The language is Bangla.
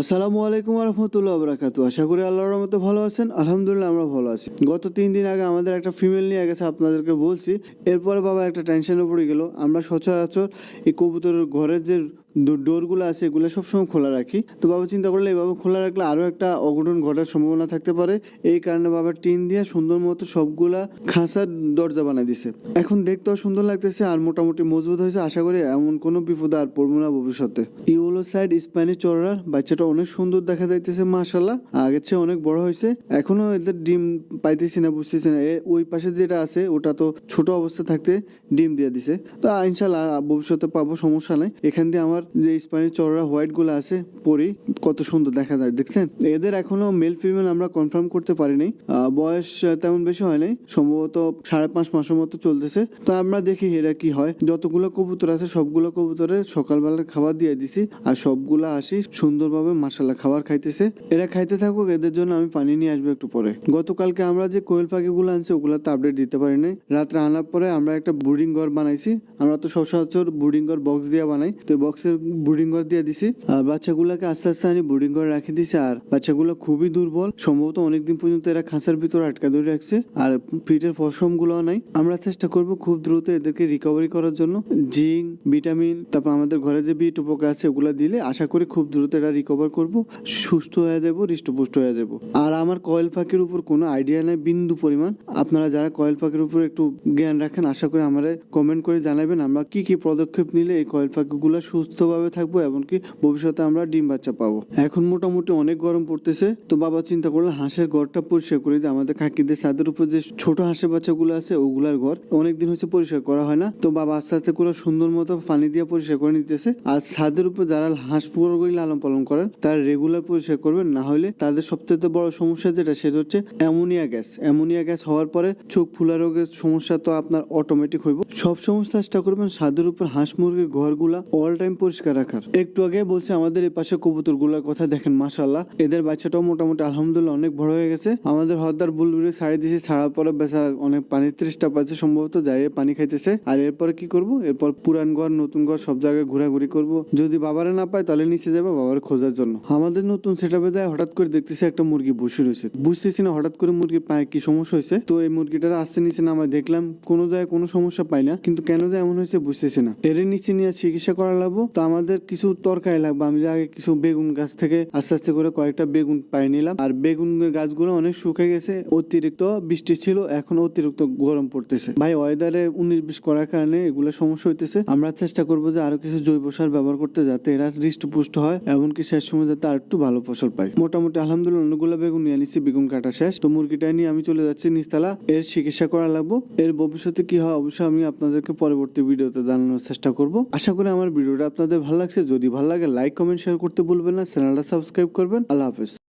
আসসালামু আলাইকুম রহমতুল্লাহ বরাকাতু আশা করি আল্লাহর রহমতে ভালো আছেন। আলহামদুলিল্লাহ আমরা ভালো আছি। গত তিন দিন আগে আমাদের একটা ফিমেল নিয়ে গেছে, আপনাদেরকে বলছি। এরপরে বাবা একটা টেনশনে পড়ে গেল। আমরা সচরাচর এই কবুতরের ঘরের যে ডোরগুলো আছে, এগুলো সবসময় খোলা রাখি। তো বাবা চিন্তা করলে এইভাবে খোলা রাখলে আরও একটা অঘটন ঘটার সম্ভাবনা থাকতে পারে। এই কারণে বাবা টিন দিয়ে সুন্দর মতো সবগুলা খাঁচার দরজা বানাই দিছে। এখন দেখতেও সুন্দর লাগতেছে আর মোটামুটি মজবুত হয়েছে। আশা করি এমন কোনো বিপদ আর পড়ব না ভবিষ্যতে। ইউলো সাইড স্প্যানিশ চড়ার বাচ্চাটা অনেক সুন্দর দেখা যাইতেছে মাশাল্লাহ আগের চেয়ে অনেক বড় হয়েছে। এখনও এদের ডিম পাইতেছি না, বুঝতেছি না। ওই পাশে যেটা আছে, ওটা তো ছোট অবস্থা থাকতে ডিম দিয়ে দিছে। তো ইনশাল্লাহ ভবিষ্যতে পাবো, সমস্যা নাই। এখান দিয়ে আমার যে স্প্যানিশ চড়া হোয়াইটগুলো আছে, পরি, কত সুন্দর দেখা যায়, দেখছেন? এদের এখনও মেল ফিমেল আমরা কনফার্ম করতে পারিনি। বয়স তেমন বেশি হয় নাই সম্ভবত সাড়ে পাঁচ মাসের মতো চলতেছে। তো আমরা দেখি এরা কি হয়। যতগুলো কবুতর আছে, সবগুলো কবুতরে সকালবেলা খাবার দিয়ে দিছি। আর সবগুলো আসি সুন্দরভাবে মাসাল্লাহ খাবার খাইতেছে। এরা খাইতে থাকুক, এদের জন্য আমি পানি নিয়ে আসব একটু পরে। গতকালকে আমরা যে কোয়েল পাখিগুলো আনছি ওগুলো তো আপডেট দিতে পারি নাই। রাত্রে আনার পরে আমরা একটা ব্রুডিং ঘর বানাইছি। আমরা তো সচরাচর ব্রুডিং ঘর বক্স দিয়ে বানাই। তো বক্সের ব্রুডিং ঘর দিয়ে দিছি। আর বাচ্চাগুলোকে আস্তে আস্তে আমি ব্রুডিং ঘরে রাখি দিছি। আর বাচ্চাগুলো খুবই দুর্বল। সম্ভবত অনেকদিন পর্যন্ত এরা খাঁচার ভিতরে আটকা ধরে রাখছে। আর পিঠের পশমগুলো নাই। আমরা চেষ্টা করব খুব দ্রুত এদেরকে রিকভারি করার জন্য। জিঙ্ক, ভিটামিন, তারপর আমাদের ঘরে যে বিট উপকার আছে, ওগুলো দিলে আশা করি খুব দ্রুত এটা রিকভার করব, সুস্থ হয়ে যাব, হৃষ্টপুষ্ট হয়ে যাব। আর আমার কয়েল পাখির উপর কোনো আইডিয়া নেই, বিন্দু পরিমাণ। আপনারা যারা কয়েল পাখির উপর একটু জ্ঞান রাখেন, আশা করি আমাদের কমেন্ট করে জানাবেন আমরা কি কি পদক্ষেপ নিলে এই কয়েল পাখিগুলো সুস্থভাবে থাকব এমনকি ভবিষ্যতে আমরা ডিম বাচ্চা পাবো। এখন মোটামুটি অনেক গরম পড়তেছে, তো বাবা চিন্তা করল হাঁসের ঘরটা পরিষ্কার করে দিয়ে আমাদের কাকিদের ছাদের উপর যে ছোট হাঁসের বাচ্চাগুলো আছে, ওগুলার ঘর অনেকদিন হচ্ছে পরিষ্কার করা হয় না। তো বাবা আস্তে আস্তে করে সুন্দর মতো পানি দিয়ে পরিষ্কার করে নিতেছে। আর ছাদের উপর যারা হাঁস পুরোগুলি লালন পালন করেন, তারা রেগুলার পরিষ্কার করবেন। না হলে তাদের সবথেকে বড় সমস্যা যেটা, সেটা হচ্ছে অ্যামোনিয়া গ্যাস। অ্যামোনিয়া গ্যাস হওয়ার পরে চোখ ফুলা রোগের সমস্যা তো আপনার অটোমেটিক হইব। সব সমস্ত চেষ্টা করবেন ছাদের উপর হাঁস মুরগির ঘরগুলা অল টাইম পরিষ্কার রাখার। একটু আগে বলছে, আমাদের এই পাশে কবুতরগুলার কথা দেখেন মাশাল্লাহ এদের বাচ্চাটাও মোটামুটি আলহামদুলিল্লাহ অনেক বড় হয়ে গেছে। আমাদের হরদার বুলবুলি ছাড়ি দিয়েছে, ছাড়ার পরে বেচারা অনেক পানির তৃষ্টা পাচ্ছে, সম্ভবত যাই পানি খাইতেছে। আর এরপরে কি করব? এরপর পুরান ঘর, নতুন ঘর, সব জায়গায় ঘোরাঘুরি করব। যদি বাবারে না পাই তাহলে নিচে যাব বাবার খোঁজার জন্য। আমাদের নতুন সেটাপে যায়, হঠাৎ করে দেখতেছি একটা মুরগি বসে রয়েছে। বুঝতেছি না হঠাৎ করে মুরগির পায়ে কি সমস্যা হয়েছে। তো এই মুরগিটার আসতে নিচে নামায় দেখলাম, কোনো জায়গায় কোনো সমস্যা পাই না, কিন্তু কেন যে এমন হয়েছে বুঝতেছি না। এর নিচে নিয়ে চিকিৎসা করা লাগবো। তো আমাদের কিছু তরকারি লাগবে। আমি আগে কিছু বেগুন গাছ থেকে আস্তে আস্তে করে কয়েকটা বেগুন পাই নিলাম। আর বেগুন গাছগুলো অনেক শুকিয়ে গেছে। অতিরিক্ত বৃষ্টি ছিল, এখন অতিরিক্ত গরম পড়তেছে। ভাই ওয়েদারে উনিশ বিশ করার কারণে এগুলো সমস্যা হইতেছে। আমরা চেষ্টা করব যে আরও কিছু জৈব সার ব্যবহার করতে, যাতে এরা হৃষ্টপুষ্ট হয়, এমনকি শেষ সময় যাতে আর একটু ভালো ফসল পায়। মোটামুটি আলহামদুলিল্লাহ অনেকগুলো বেগুন নিয়ে নিচ্ছি বেগুন কাটা শেষ। তো মুরগিটা নিয়ে আমি চলে যাচ্ছি নিস্তালা। এর চিকিৎসা করা লাগবো। এর ভবিষ্যতে কি হয় অবশ্যই আমি আপনাদেরকে পরবর্তী ভিডিওতে জানানোর চেষ্টা করব। আশা করি আমার ভিডিওটা আপনাদের ভালো লাগছে। যদি ভালো লাগে লাইক কমেন্ট শেয়ার করতে ভুলবেন না। চ্যানেলটা সাবস্ক্রাইব করবেন। আল্লাহ হাফেজ।